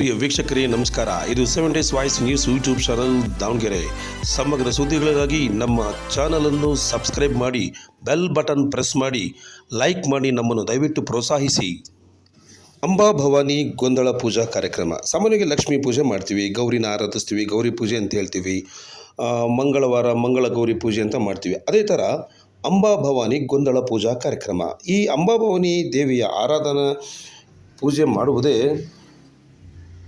ಪ್ರಿಯ ವೀಕ್ಷಕರೇ, ನಮಸ್ಕಾರ. ಇದು seven days voice news YouTube channel Davanagere. ಸಮಗ್ರ ಸುದ್ದಿಗಳಿಗಾಗಿ ನಮ್ಮ ಚಾನಲನ್ನು ಸಬ್ಸ್ಕ್ರೈಬ್ ಮಾಡಿ ಬೆಲ್ ಬಟನ್ ಪ್ರೆಸ್ ಮಾಡಿ ಲೈಕ್ ಮಾಡಿ ನಮ್ಮನ್ನು ದಯವಿಟ್ಟು ಪ್ರೋತ್ಸಾಹಿಸಿ. ಅಂಬಾ ಭವಾನಿ ಗೊಂದಳ ಪೂಜಾ ಕಾರ್ಯಕ್ರಮ. ಸಾಮಾನ್ಯವಾಗಿ ಲಕ್ಷ್ಮೀ ಪೂಜೆ ಮಾಡ್ತೀವಿ ಗೌರಿನ ಆರಾಧಿಸ್ತೀವಿ, ಗೌರಿ ಪೂಜೆ ಅಂತ ಹೇಳ್ತೀವಿ ಮಂಗಳವಾರ ಮಂಗಳ ಗೌರಿ ಪೂಜೆ ಅಂತ ಮಾಡ್ತೀವಿ. ಅದೇ ಥರ ಅಂಬಾ ಭವಾನಿ ಗೊಂದಳ ಪೂಜಾ ಕಾರ್ಯಕ್ರಮ. ಈ ಅಂಬಾ ಭವಾನಿ ದೇವಿಯ ಆರಾಧನಾ ಪೂಜೆ ಮಾಡುವುದೇ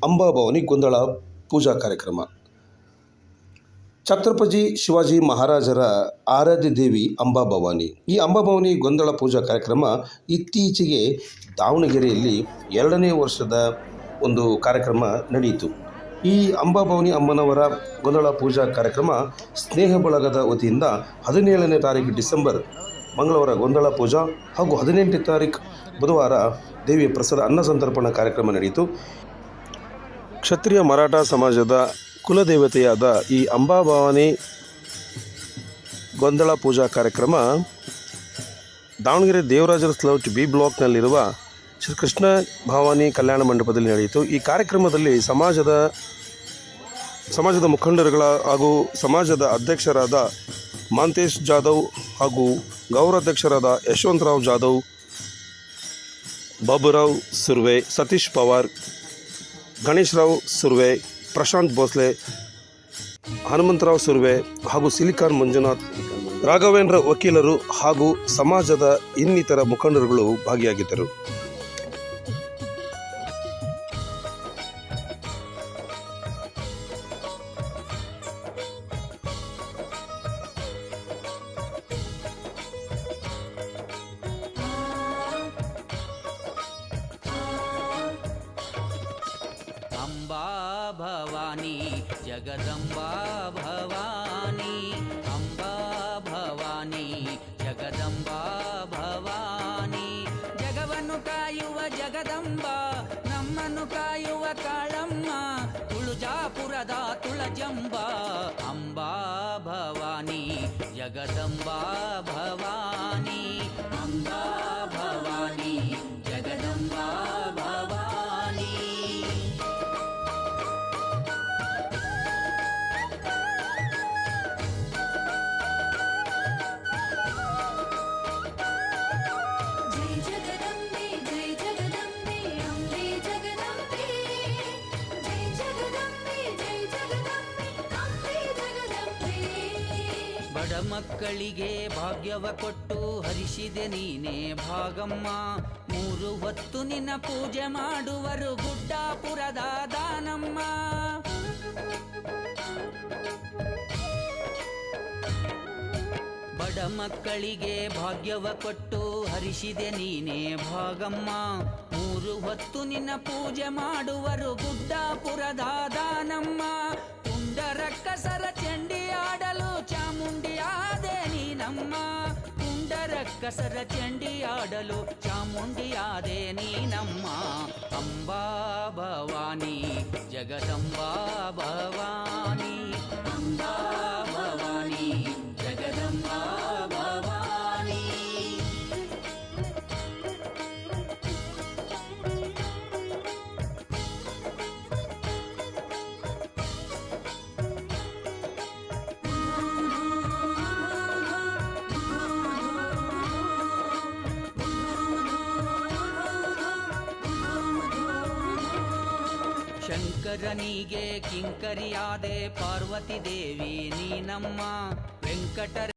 ಅಂಬಾಭವಾನಿ ಗೊಂದಳ ಪೂಜಾ ಕಾರ್ಯಕ್ರಮ. ಛತ್ರಪತಿ ಶಿವಾಜಿ ಮಹಾರಾಜರ ಆರಾಧ್ಯ ದೇವಿ ಅಂಬಾಭವಾನಿ. ಈ ಅಂಬಾಭವಾನಿ ಗೊಂದಳ ಪೂಜಾ ಕಾರ್ಯಕ್ರಮ ಇತ್ತೀಚೆಗೆ ದಾವಣಗೆರೆಯಲ್ಲಿ ಎರಡನೇ ವರ್ಷದ ಒಂದು ಕಾರ್ಯಕ್ರಮ ನಡೆಯಿತು ಈ ಅಂಬಾಭವಾನಿ ಅಮ್ಮನವರ ಗೊಂದಳ ಪೂಜಾ ಕಾರ್ಯಕ್ರಮ ಸ್ನೇಹ ಬಳಗದ ವತಿಯಿಂದ ಹದಿನೇಳನೇ ತಾರೀಕು ಡಿಸೆಂಬರ್, ಮಂಗಳವಾರ ಗೊಂದಳ ಪೂಜಾ ಹಾಗೂ ಹದಿನೆಂಟನೇ ತಾರೀಕು ಬುಧವಾರ ದೇವಿಯ ಪ್ರಸಾದ ಅನ್ನ ಸಂತರ್ಪಣಾ ಕಾರ್ಯಕ್ರಮ ನಡೆಯಿತು ಕ್ಷತ್ರಿಯ ಮರಾಠ ಸಮಾಜದ ಕುಲದೇವತೆಯಾದ ಈ ಅಂಬಾಭವಾನಿ ಗೊಂದಳ ಪೂಜಾ ಕಾರ್ಯಕ್ರಮ ದಾವಣಗೆರೆ ದೇವರಾಜರ ಸ್ಲೌಟ್ ಬಿ ಬ್ಲಾಕ್ನಲ್ಲಿರುವ ಶ್ರೀ ಕೃಷ್ಣ ಭವಾನಿ ಕಲ್ಯಾಣ ಮಂಟಪದಲ್ಲಿ ನಡೆಯಿತು. ಈ ಕಾರ್ಯಕ್ರಮದಲ್ಲಿ ಸಮಾಜದ ಸಮಾಜದ ಮುಖಂಡರುಗಳ ಹಾಗೂ ಸಮಾಜದ ಅಧ್ಯಕ್ಷರಾದ ಮಾಂತೇಶ್ ಜಾಧವ್ ಹಾಗೂ ಗೌರವಾಧ್ಯಕ್ಷರಾದ ಯಶವಂತರಾವ್ ಜಾಧವ್, ಬಾಬುರಾವ್ ಸುರ್ವೆ, ಸತೀಶ್ ಪವಾರ್ ಗಣೇಶ್ ರಾವ್ ಸುರ್ವೆ, ಪ್ರಶಾಂತ್ ಭೋಸ್ಲೆ, ಹನುಮಂತರಾವ್ ಸುರ್ವೆ ಹಾಗೂ ಸಿಲಿಕಾನ್ ಮಂಜುನಾಥ್, ರಾಘವೇಂದ್ರ ವಕೀಲರು ಹಾಗೂ ಸಮಾಜದ ಇನ್ನಿತರ ಮುಖಂಡರುಗಳು ಭಾಗಿಯಾಗಿದ್ದರು. జగదంబా భవానీ అంబా భవానీ జగదంబా భవానీ జగవను కాయువ జగదంబಾ ನಮ್ಮನ್ನು ಕಾಯುವ ಕಾಳಮ್ಮ ತುಳುಜಾಪುರದ ತುಳಜಂಬಾ ಅಂಬಾ ಭವಾನಿ ಜಗದಂಬಾ ಭವ ಬಡ ಮಕ್ಕಳಿಗೆ ಭಾಗ್ಯವ ಕೊಟ್ಟು ಹರಿಸಿದೆ ನೀನೇ ಭಾಗಮ್ಮ. ಮೂರು ಹೊತ್ತು ನಿನ್ನ ಪೂಜೆ ಮಾಡುವರು ಗುಡ್ಡಾಪುರದ ದಾನಮ್ಮ. ಬಡ ಮಕ್ಕಳಿಗೆ ಭಾಗ್ಯವ ಕೊಟ್ಟು ಹರಿಸಿದೆ ನೀನೇ ಭಾಗಮ್ಮ. ಮೂರು ಹೊತ್ತು ನಿನ್ನ ಪೂಜೆ ಮಾಡುವರು ಗುಡ್ಡಾಪುರದ ದಾನಮ್ಮ. ಪುಂಡರಕ್ಕಸರ ಚಂಡಿ ಆಡಲು ಚಾಮುಂಡಿಯಾದೆ ನೀನಮ್ಮ ಅಂಬಾ ಭವಾನಿ ಜಗದಂಬಾ ಭವಾನಿ ಶಂಕರನಿಗೆ ಕಿಂಕರಿಯಾದೆ ಪಾರ್ವತಿ ದೇವಿ ನೀನಮ್ಮ ವೆಂಕಟರ